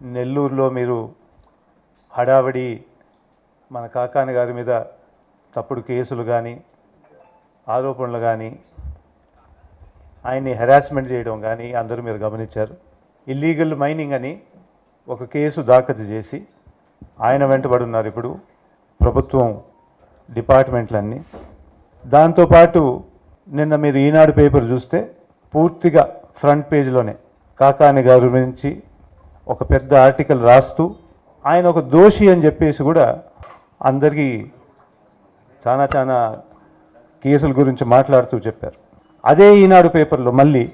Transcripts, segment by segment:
నెల్లూరులో మీరు హడావిడి మన కాకాని గారి మీద తప్పుడు కేసులు కానీ ఆరోపణలు కానీ ఆయన్ని హెరాస్మెంట్ చేయడం కానీ అందరూ మీరు గమనించారు. ఇల్లీగల్ మైనింగ్ అని ఒక కేసు దాఖలు చేసి ఆయన వెంటబడి ఉన్నారు ఇప్పుడు ప్రభుత్వం డిపార్ట్మెంట్లన్నీ. దాంతోపాటు నిన్న మీరు ఈనాడు పేపర్ చూస్తే పూర్తిగా ఫ్రంట్ పేజీలోనే కాకాని గారి గురించి ఒక పెద్ద ఆర్టికల్ రాస్తూ ఆయన ఒక దోషి అని చెప్పేసి కూడా అందరికీ చాలా చాలా కేసుల గురించి మాట్లాడుతూ చెప్పారు. అదే ఈనాడు పేపర్లో మళ్ళీ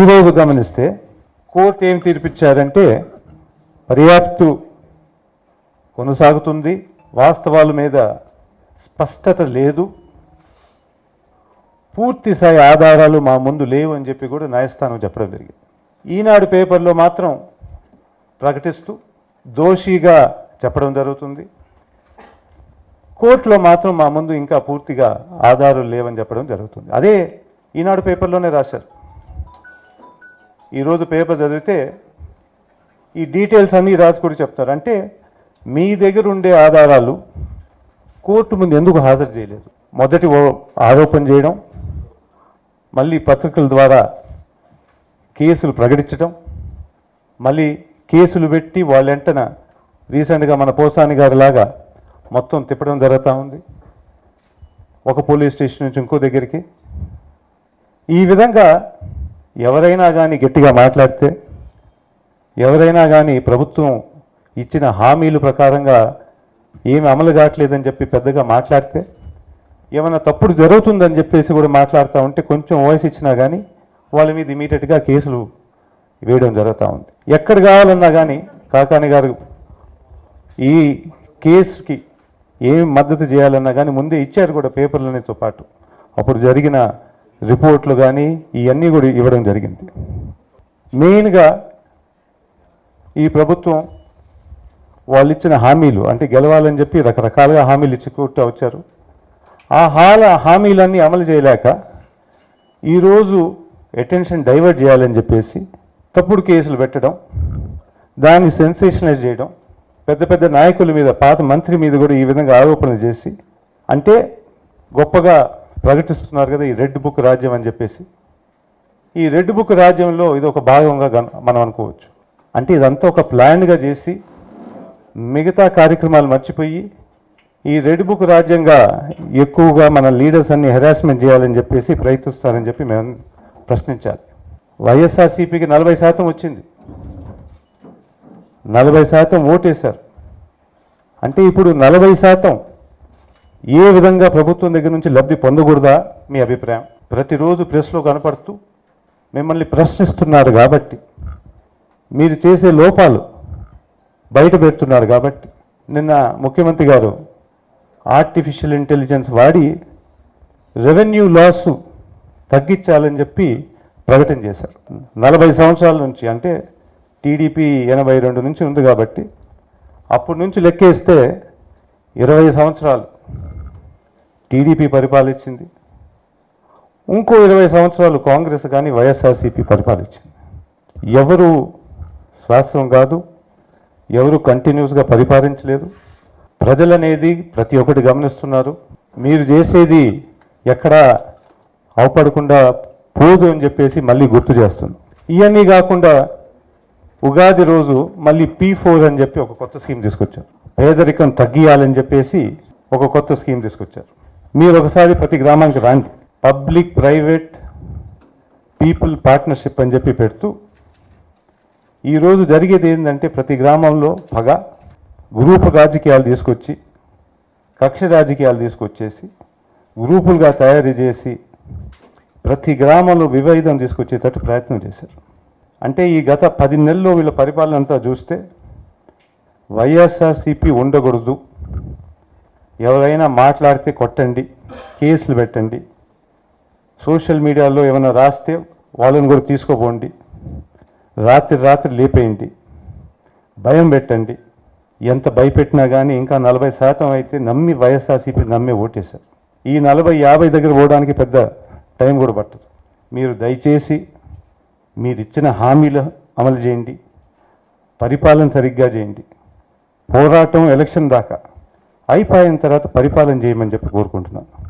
ఈరోజు గమనిస్తే కోర్టు ఏం తీర్పిచ్చారంటే పర్యాప్తు కొనసాగుతుంది వాస్తవాల మీద స్పష్టత లేదు పూర్తి స్థాయి ఆధారాలు మా ముందు లేవు అని చెప్పి కూడా న్యాయస్థానం చెప్పడం జరిగింది. ఈనాడు పేపర్లో మాత్రం ప్రకటిస్తూ దోషిగా చెప్పడం జరుగుతుంది. కోర్టులో మాత్రం మా ముందు ఇంకా పూర్తిగా ఆధారాలు లేవని చెప్పడం జరుగుతుంది. అదే ఈనాడు పేపర్లోనే రాశారు. ఈరోజు పేపర్ చదివితే ఈ డీటెయిల్స్ అన్నీ రాసి కూడా చెప్తారు. అంటే మీ దగ్గర ఉండే ఆధారాలు కోర్టు ముందు ఎందుకు హాజరు చేయలేదు? మొదటి ఓ ఆరోపణ చేయడం మళ్ళీ పత్రికల ద్వారా కేసులు ప్రకటించడం మళ్ళీ కేసులు పెట్టి వాళ్ళెంటన రీసెంట్గా మన పోసాని గారిలాగా మొత్తం తిప్పడం జరుగుతూ ఉంది. ఒక పోలీస్ స్టేషన్ నుంచి ఇంకో దగ్గరికి. ఈ విధంగా ఎవరైనా కానీ గట్టిగా మాట్లాడితే ఎవరైనా కానీ ప్రభుత్వం ఇచ్చిన హామీలు ప్రకారంగా ఏమి అమలు కావట్లేదని చెప్పి పెద్దగా మాట్లాడితే ఏమైనా తప్పుడు జరుగుతుందని చెప్పేసి కూడా మాట్లాడుతూ ఉంటే కొంచెం వాయిస్ ఇచ్చినా కానీ వాళ్ళ మీద ఇమీడియట్గా కేసులు వేయడం జరుగుతూ ఉంది. ఎక్కడ కావాలన్నా కానీ కాకాని గారు ఈ కేసుకి ఏం మద్దతు చేయాలన్నా కానీ ముందే ఇచ్చారు కూడా పేపర్లనేతో పాటు. అప్పుడు జరిగిన రిపోర్ట్లు కానీ ఇవన్నీ కూడా ఇవ్వడం జరిగింది. మెయిన్గా ఈ ప్రభుత్వం వాళ్ళు ఇచ్చిన హామీలు అంటే గెలవాలని చెప్పి రకరకాలుగా హామీలు ఇచ్చుకుంటూ వచ్చారు. ఆ హాల హామీలన్నీ అమలు చేయలేక ఈరోజు అటెన్షన్ డైవర్ట్ చేయాలని చెప్పేసి తప్పుడు కేసులు పెట్టడం దాన్ని సెన్సేషనైజ్ చేయడం పెద్ద పెద్ద నాయకుల మీద పాత మంత్రి మీద కూడా ఈ విధంగా ఆరోపణలు చేసి అంటే గొప్పగా ప్రకటిస్తున్నారు కదా ఈ రెడ్ బుక్ రాజ్యం అని చెప్పేసి. ఈ రెడ్ బుక్ రాజ్యంలో ఇది ఒక భాగంగా గన- మనం అనుకోవచ్చు. అంటే ఇదంతా ఒక ప్లాన్గా చేసి మిగతా కార్యక్రమాలు మర్చిపోయి ఈ రెడ్ బుక్ రాజ్యంగా ఎక్కువగా మన లీడర్స్ అన్ని హెరాస్మెంట్ చేయాలని చెప్పేసి ప్రయత్నిస్తారని చెప్పి మేము ప్రశ్నించాలి. వైఎస్ఆర్సీపీకి నలభై శాతం వచ్చింది. నలభై శాతం ఓటేశారు. అంటే ఇప్పుడు నలభై శాతం ఏ విధంగా ప్రభుత్వం దగ్గర నుంచి లబ్ధి పొందకూడదా మీ అభిప్రాయం? ప్రతిరోజు ప్రెస్లో కనపడుతూ మిమ్మల్ని ప్రశ్నిస్తున్నారు కాబట్టి మీరు చేసే లోపాలు బయట పెడుతున్నారు కాబట్టి నిన్న ముఖ్యమంత్రి గారు ఆర్టిఫిషియల్ ఇంటెలిజెన్స్ వాడి రెవెన్యూ లాసు తగ్గించాలని చెప్పి ప్రకటన చేశారు. నలభై సంవత్సరాల నుంచి అంటే టీడీపీ ఎనభై రెండు నుంచి ఉంది కాబట్టి అప్పటి నుంచి లెక్కేస్తే ఇరవై సంవత్సరాలు టీడీపీ పరిపాలించింది. ఇంకో ఇరవై సంవత్సరాలు కాంగ్రెస్ కానీ వైఎస్ఆర్సీపీ పరిపాలించింది. ఎవరు శాస్త్రం కాదు ఎవరు కంటిన్యూస్గా పరిపాలించలేదు. ప్రజలనేది ప్రతి ఒక్కటి గమనిస్తున్నారు. మీరు చేసేది ఎక్కడా అవపడకుండా పోదు అని చెప్పేసి మళ్ళీ గుర్తు చేస్తున్నాం ఇవన్నీ కాకుండా ఉగాది రోజు మళ్ళీ పీ ఫోర్ అని చెప్పి ఒక కొత్త స్కీమ్ తీసుకొచ్చారు. పేదరికం తగ్గియాలని చెప్పేసి ఒక కొత్త స్కీమ్ తీసుకొచ్చారు. మీరు ఒకసారి ప్రతి గ్రామానికి రండి. పబ్లిక్ ప్రైవేట్ పీపుల్ పార్ట్నర్షిప్ అని చెప్పి పెడుతూ ఈరోజు జరిగేది ఏంటంటే ప్రతి గ్రామంలో పగ గ్రూపు రాజకీయాలు తీసుకొచ్చి కక్ష రాజకీయాలు తీసుకొచ్చేసి గ్రూపులుగా తయారు చేసి ప్రతి గ్రామంలో విభేదం తీసుకొచ్చేటట్టు ప్రయత్నం చేశారు. అంటే ఈ గత పది నెలల్లో వీళ్ళ పరిపాలన అంతా చూస్తే వైఎస్ఆర్సీపీ ఉండకూడదు. ఎవరైనా మాట్లాడితే కొట్టండి కేసులు పెట్టండి. సోషల్ మీడియాలో ఏమైనా రాస్తే వాళ్ళని కూడా తీసుకోపోండి. రాత్రి రాత్రి లేపేయండి. భయం పెట్టండి. ఎంత భయపెట్టినా కానీ ఇంకా నలభై శాతం అయితే నమ్మి వైఎస్ఆర్సీపీ నమ్మి ఓటేశారు. ఈ నలభై యాభై దగ్గర పోవడానికి పెద్ద టైం కూడా పట్టదు. మీరు దయచేసి మీరు ఇచ్చిన హామీలు అమలు చేయండి. పరిపాలన సరిగ్గా చేయండి. పోరాటం ఎలక్షన్ దాకా అయిపోయిన తర్వాత పరిపాలన చేయమని చెప్పి కోరుకుంటున్నాను.